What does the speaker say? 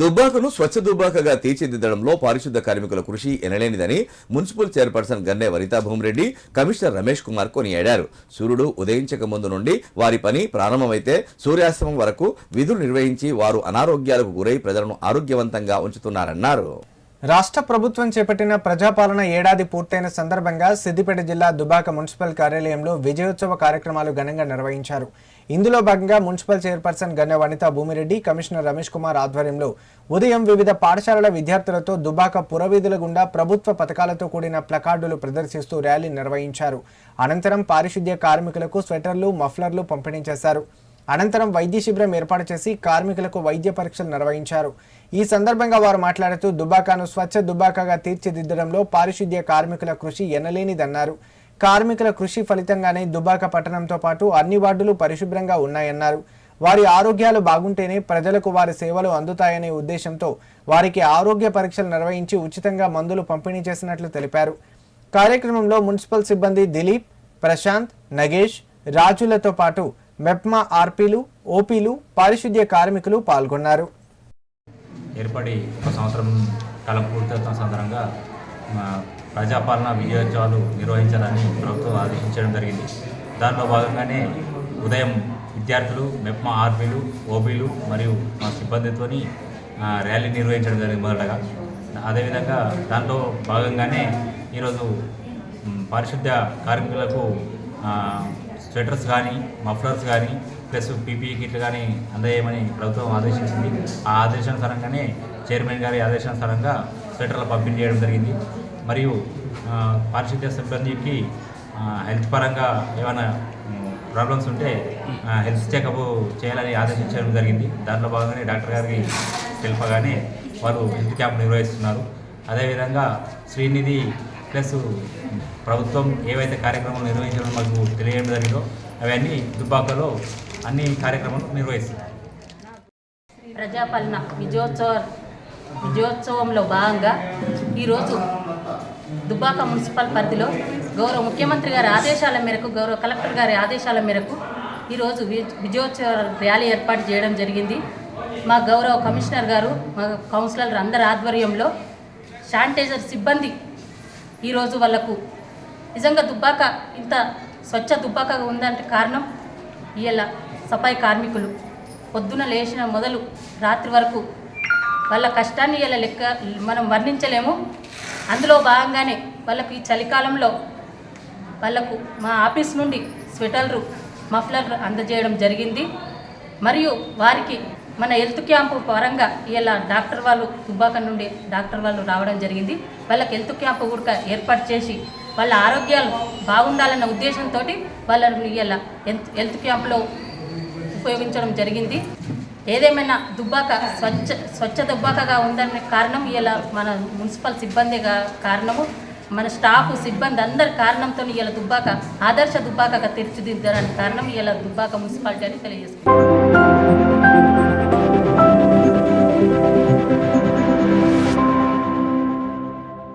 దుబ్బాకను స్వచ్ఛ దుబ్బాకగా తీర్చిదిద్దడంలో పారిశుద్ధ కార్మికుల కృషి ఎనలేనిదని municipal chairperson Ganne Vanitha Bhumireddy commissioner Ramesh Kumar కొనియాడారు. సూర్యుడు ఉదయించక ముందు నుండి వారి పని ప్రారంభమైతే సూర్యాస్తమం వరకు విధులు నిర్వహించి వారు అనారోగ్యాలకు గురై ప్రజలను ఆరోగ్యవంతంగా ఉంచుతున్నారన్నారు. రాష్ట్ర ప్రభుత్వం చేపట్టిన ప్రజాపాలన ఏడాది పూర్తయిన సందర్భంగా సిద్దిపేట జిల్లా దుబాక మున్సిపల్ కార్యాలయంలో విజయోత్సవ కార్యక్రమాలు ఘనంగా నిర్వహించారు. ఇందులో భాగంగా municipal chairperson Ganne Vanitha Bhumireddy commissioner Ramesh Kumar ఆధ్వర్యంలో ఉదయం వివిధ పాఠశాలల విద్యార్థులతో దుబాక పురవీధుల గుండా ప్రభుత్వ పథకాలతో కూడిన ప్లకార్డులు ప్రదర్శిస్తూ ర్యాలీ నిర్వహించారు. అనంతరం పారిశుద్ధ్య కార్మికులకు స్వెటర్లు మఫ్లర్లు పంపిణీ చేశారు. అనంతరం వైద్య శిబిరం ఏర్పాటు చేసి కార్మికులకు వైద్య పరీక్షలు నిర్వహించారు. ఈ సందర్భంగా వారు మాట్లాడుతూ దుబాకాను స్వచ్ఛ దుబాకాగా తీర్చిదిద్దడంలో పారిశుద్ధ్య కార్మికుల కృషి ఎనలేనిదన్నారు. కార్మికుల కృషి ఫలితంగానే దుబాక పట్టణంతో పాటు అన్ని వార్డులు పరిశుభ్రంగా ఉన్నాయన్నారు. వారి ఆరోగ్యాలు బాగుంటేనే ప్రజలకు వారి సేవలు అందుతాయనే ఉద్దేశంతో వారికి ఆరోగ్య పరీక్షలు నిర్వహించి ఉచితంగా మందులు పంపిణీ చేసినట్లు తెలిపారు. కార్యక్రమంలో మున్సిపల్ సిబ్బంది దిలీప్ ప్రశాంత్ నగేష్ రాజులతో పాటు మెప్మా ఆర్పీలు ఓపీలు పారిశుద్ధ్య కార్మికులు పాల్గొన్నారు. ఏర్పడి ఒక సంవత్సరం కాలం పూర్తవుతున్న సందర్భంగా ప్రజాపాలన విజయోత్సవాలు నిర్వహించాలని ప్రభుత్వం ఆదేశించడం జరిగింది. దానిలో భాగంగానే ఉదయం విద్యార్థులు మెప్మా ఆర్మీలు ఓబీలు మరియు మా సిబ్బందితోని ర్యాలీ నిర్వహించడం జరిగింది మొదటగా. అదేవిధంగా దాంట్లో భాగంగానే ఈరోజు పారిశుద్ధ్య కార్మికులకు స్వెటర్స్ కానీ మఫ్లర్స్ కానీ ప్లస్ పీపీఈ కిట్లు కానీ అందజేయమని ప్రభుత్వం ఆదేశించింది. ఆ ఆదేశానుసారంగానే చైర్మన్ గారి ఆదేశానుసారంగా స్వెటర్లు పంపిణీ చేయడం జరిగింది. మరియు పారిశుద్ధ్య సిబ్బందికి హెల్త్ పరంగా ఏమైనా ప్రాబ్లమ్స్ ఉంటే హెల్త్ చెకప్ చేయాలని ఆదేశించడం జరిగింది. దాంట్లో భాగంగానే డాక్టర్ గారికి తెలుపగానే వారు హెల్త్ క్యాంప్ నిర్వహిస్తున్నారు. అదేవిధంగా శ్రీనిధి ప్లస్ ప్రభుత్వం ఏవైతే కార్యక్రమాలు నిర్వహించడం మాకు తెలియడం జరిగిందో అవన్నీ దుబ్బాకలో అన్ని కార్యక్రమాలు నిర్వహిస్తున్నారు. ప్రజాపాలన విజయోత్సవ విజయోత్సవంలో భాగంగా ఈరోజు దుబ్బాక మున్సిపల్ పరిధిలో గౌరవ ముఖ్యమంత్రి గారి ఆదేశాల మేరకు గౌరవ కలెక్టర్ గారి ఆదేశాల మేరకు ఈరోజు వి- విజయోత్సవ ర్యాలీ ఏర్పాటు చేయడం జరిగింది. మా గౌరవ కమిషనర్ గారు మా కౌన్సిలర్ అందరి ఆధ్వర్యంలో శానిటైజర్ సిబ్బంది ఈరోజు వాళ్ళకు నిజంగా దుబ్బాక ఇంత స్వచ్ఛ దుబ్బాకగా ఉందంటే కారణం ఇవాళ సఫాయి కార్మికులు. పొద్దున లేచిన మొదలు రాత్రి వరకు వాళ్ళ కష్టాన్ని ఇలా లెక్క మనం వర్ణించలేము. అందులో భాగంగానే వాళ్ళకి చలికాలంలో వాళ్ళకు మా ఆఫీస్ నుండి స్వెటర్లు మఫ్లర్లు అందజేయడం జరిగింది. మరియు వారికి మన హెల్త్ క్యాంపు పరంగా ఇలా డాక్టర్ వాళ్ళు దుబ్బాక నుండి డాక్టర్ వాళ్ళు రావడం జరిగింది. వాళ్ళకి హెల్త్ క్యాంపు కూడా ఏర్పాటు చేసి వాళ్ళ ఆరోగ్యాలు బాగుండాలన్న ఉద్దేశంతో వాళ్ళని ఇలా హెల్త్ హెల్త్ క్యాంపులో ఉపయోగించడం జరిగింది. ఏదేమైనా దుబ్బాక స్వచ్ఛ స్వచ్ఛ దుబ్బాకగా ఉందనే కారణం ఇలా మన మున్సిపల్ సిబ్బందిగా కారణము. మన స్టాఫ్ సిబ్బంది అందరి కారణంతో ఇలా దుబ్బాక ఆదర్శ దుబ్బాకగా తీర్చిదిద్దడానికి కారణం ఇలా దుబ్బాక మున్సిపాలిటీ అని తెలియజేస్తుంది